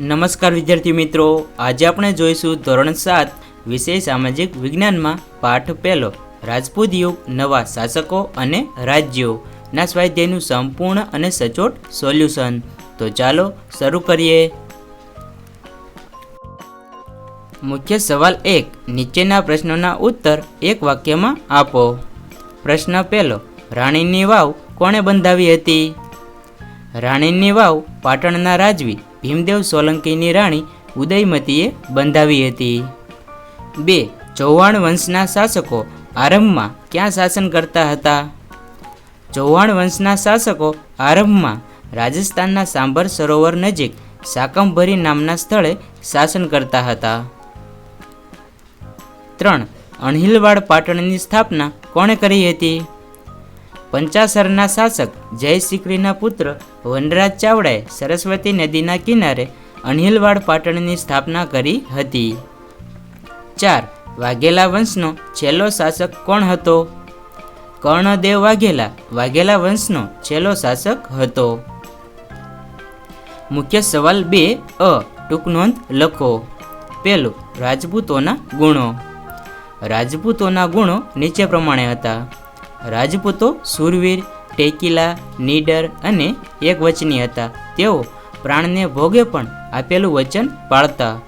નમસ્કાર વિદ્યાર્થી મિત્રો, આજે આપણે જોઈશું ધોરણ સાત વિષય સામાજિક વિજ્ઞાનમાં પાઠ પહેલો, રાજપૂત યુગ, નવા શાસકો અને રાજ્યો. ના સ્વાધ્યાયનું સંપૂર્ણ અને સચોટ સોલ્યુશન. તો ચાલો શરૂ કરીએ. મુખ્ય સવાલ એક, નીચેના પ્રશ્નોના ઉત્તર એક વાક્યમાં આપો. પ્રશ્ન પહેલો, રાણીની વાવ કોણે બંધાવી હતી? રાણીની વાવ પાટણના રાજવી ભીમદેવ સોલંકીની રાણી ઉદયમતીએ બંધાવી હતી. બે, ચૌહાણ વંશના શાસકો આરંભમાં ક્યાં શાસન કરતા હતા? ચૌહાણ વંશના શાસકો આરંભમાં રાજસ્થાનના સાંભર સરોવર નજીક સાકંભરી નામના સ્થળે શાસન કરતા હતા. ત્રણ, અણહિલવાડ પાટણની સ્થાપના કોણે કરી હતી? પંચાસરના શાસક જય સિકરીના પુત્ર વનરાજ ચાવડાએ સરસ્વતી નદીના કિનારે અણહિલવાડ પાટણની સ્થાપના કરી હતી. ચાર, વાઘેલા વંશનો છેલ્લો શાસક કોણ હતો? કર્ણદેવ વાઘેલા વાઘેલા વંશનો છેલ્લો શાસક હતો. મુખ્ય સવાલ બે, અ, ટૂંક નોંધ લખો. પહેલું, રાજપૂતોના ગુણો. રાજપૂતોના ગુણો નીચે પ્રમાણે હતા. રાજપૂતો, સુરવીર, ટેકીલા, નીડર અને એકવચની હતા. તેઓ પ્રાણને ભોગે પણ આપેલું વચન પાળતા.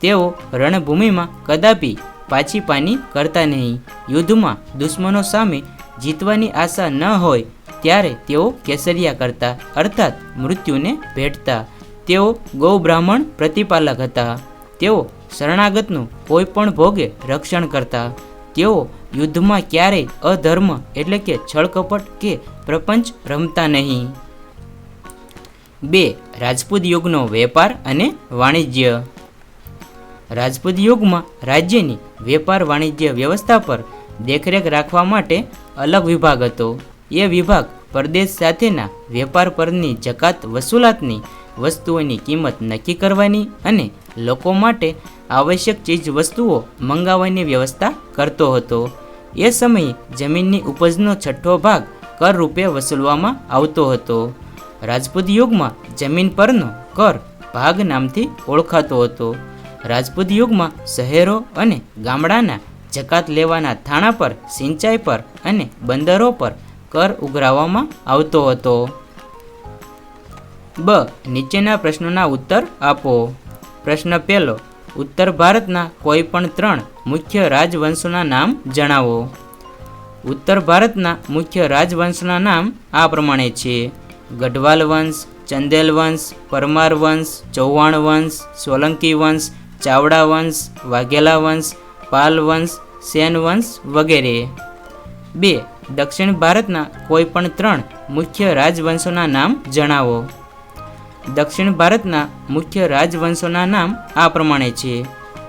તેઓ રણભૂમિમાં કદાપી પાછી પાની કરતા નહીં. યુદ્ધમાં દુશ્મનો સામે જીતવાની આશા ન હોય ત્યારે તેઓ કેસરિયા કરતા, અર્થાત મૃત્યુને ભેટતા. તેઓ ગૌ બ્રાહ્મણ પ્રતિપાલક હતા. તેઓ શરણાગતનું કોઈ પણ ભોગે રક્ષણ કરતા. તેઓ યુદ્ધમાં ક્યારેય અધર્મ એટલે કે છળકપટ કે પ્રપંચ રમતા નહીં. બે, રાજપૂત યુગનો વેપાર અને વાણિજ્ય. રાજપૂત યુગમાં રાજ્યની વેપાર વાણિજ્ય વ્યવસ્થા પર દેખરેખ રાખવા માટે અલગ વિભાગ હતો. એ વિભાગ પરદેશ સાથેના વેપાર પરની જકાત વસૂલાતની વસ્તુઓની કિંમત નક્કી કરવાની અને લોકો માટે આવશ્યક ચીજ વસ્તુઓ મંગાવવાની વ્યવસ્થા કરતો હતો. એ સમયે જમીનની ઉપજનો છઠ્ઠો ભાગ કર રૂપે વસૂલવામાં આવતો હતો. રાજપૂત યુગમાં જમીન પરનો કર ભાગ નામથી ઓળખાતો હતો. રાજપૂત યુગમાં શહેરો અને ગામડાના જકાત લેવાના થાણા પર, સિંચાઈ પર અને બંદરો પર કર ઉઘરાવવામાં આવતો હતો. બ. નીચેના પ્રશ્નોના ઉત્તર આપો. પ્રશ્ન પહેલો ઉત્તર ભારતના કોઈ પણ ત્રણ મુખ્ય રાજવંશોના નામ જણાવો. ઉત્તર ભારતના મુખ્ય રાજવંશના નામ આ પ્રમાણે છે. ગઢવાલ વંશ, ચંદેલ વંશ, પરમાર વંશ, ચૌહાણ વંશ, સોલંકી વંશ, ચાવડા વંશ, વાઘેલા વંશ, પાલ વંશ, સેન વંશ વગેરે. બે, દક્ષિણ ભારતના કોઈ પણ ત્રણ મુખ્ય રાજવંશોના નામ જણાવો. દક્ષિણ ભારતના મુખ્ય રાજવંશોના નામ આ પ્રમાણે છે.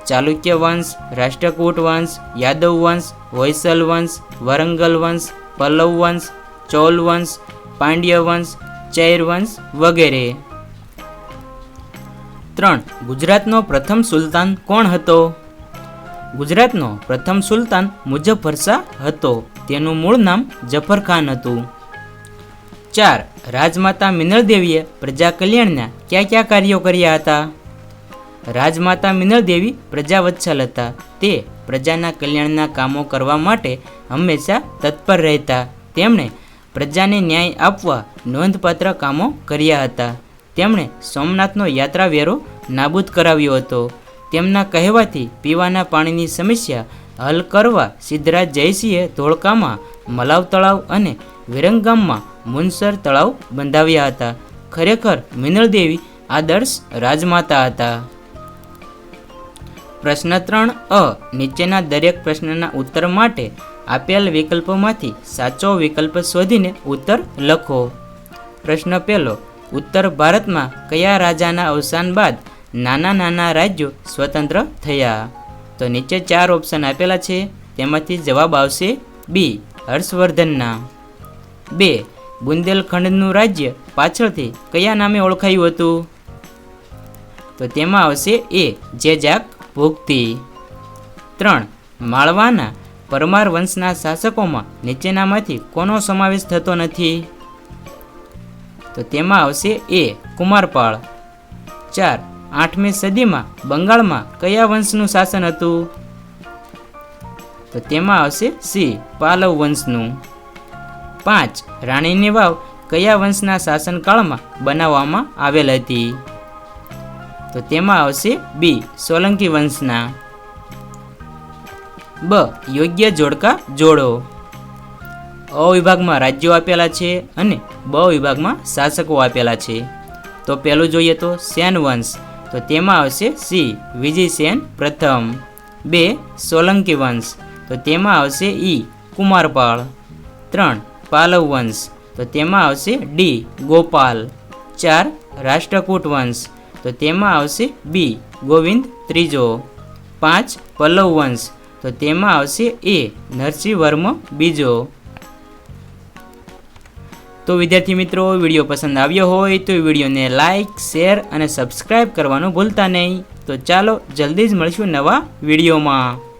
ચાલુક્ય વંશ, રાષ્ટ્રકૂટ વંશ, યાદવ વંશ હોયસલ વંશ, વરંગલ વંશ, પલ્લવ વંશ, ચોલ વંશ, પાંડ્ય વંશ, ચૈર વંશ વગેરે. ત્રણ. ગુજરાતનો પ્રથમ સુલતાન કોણ હતો? ગુજરાતનો પ્રથમ સુલતાન મુઝફ્ફર શાહ હતો. તેનું મૂળ નામ જફર ખાન હતું. ચાર રાજમાતા મિનળદેવીએ પ્રજા કલ્યાણના કયા કયા કાર્યો કર્યા હતા? રાજમાતા મિનળદેવી પ્રજાવત્સલ હતા. તે પ્રજાના કલ્યાણના કામો કરવા માટે હંમેશા તત્પર રહેતા. તેમણે પ્રજાને ન્યાય આપવા નોંધપાત્ર કામો કર્યા હતા. તેમણે સોમનાથનો યાત્રા વેરો નાબૂદ કરાવ્યો હતો. તેમના કહેવાથી પીવાના પાણીની સમસ્યા હલ કરવા સિદ્ધરાજ જયસિંહે ધોળકામાં મલાવ તળાવ અને વિરંગામમાં મુનસર તળાવ બંધાવ્યા હતા. ખરેખર મિનળદેવી આદર્શ રાજમાતા હતા. પ્રશ્ન ત્રણ અ. નીચેના દરેક પ્રશ્નના ઉત્તર માટે આપેલ વિકલ્પોમાંથી સાચો વિકલ્પ શોધીને ઉત્તર લખો. પ્રશ્ન પહેલો. ઉત્તર ભારતમાં કયા રાજાના અવસાન બાદ નાના નાના રાજ્યો સ્વતંત્ર થયા? તો નીચે ચાર ઓપ્શન આપેલા છે. તેમાંથી જવાબ આવશે બી. હર્ષવર્ધનના. બે. બુંદેલખંડનું રાજ્ય પાછળથી કયા નામે ઓળખાયું હતું? તો તેમાં આવશે એ, જેજાક ભુક્તિ. ત્રણ, માળવાના પરમાર વંશના શાસકોમાં નીચેનામાંથી કોનો સમાવેશ થતો નથી? તો તેમાં આવશે એ, કુમારપાળ. ચાર, આઠમી સદીમાં બંગાળમાં કયા વંશનું શાસન હતું? તો તેમાં આવશે સી, પાલવ વંશનું. પાંચ રાણીની વાવ કયા વંશના શાસનકાળમાં બનાવવામાં આવેલ હતી? તો તેમાં આવશે બી, સોલંકી વંશના. બ, યોગ્ય જોડકા જોડો. અ વિભાગમાં રાજ્યો આપેલા છે અને બ વિભાગમાં શાસકો આપેલા છે. તો પહેલું જોઈએ તો સેન વંશ. તો તેમાં આવશે સી વિજયસેન પ્રથમ. બે, સોલંકી વંશ. તો તેમાં આવશે ઈ, કુમારપાળ. ત્રણ પાલવ વંશ. તો તેમાં આવશે ડી, ગોપાલ. ચાર, રાષ્ટ્રકૂટ વંશ. તો તેમાં આવશે બી, ગોવિંદ ત્રીજો. પાંચ, પલ્લવ વંશ. તો તેમાં આવશે એ નરસિંહ વર્મ બીજો. તો વિદ્યાર્થી મિત્રો, વીડિયો પસંદ આવ્યો હોય તો વિડીયોને લાઇક શેર અને સબસ્ક્રાઈબ કરવાનું ભૂલતા નહીં. તો ચાલો, જલ્દી જ મળીશું નવા વિડીયોમાં.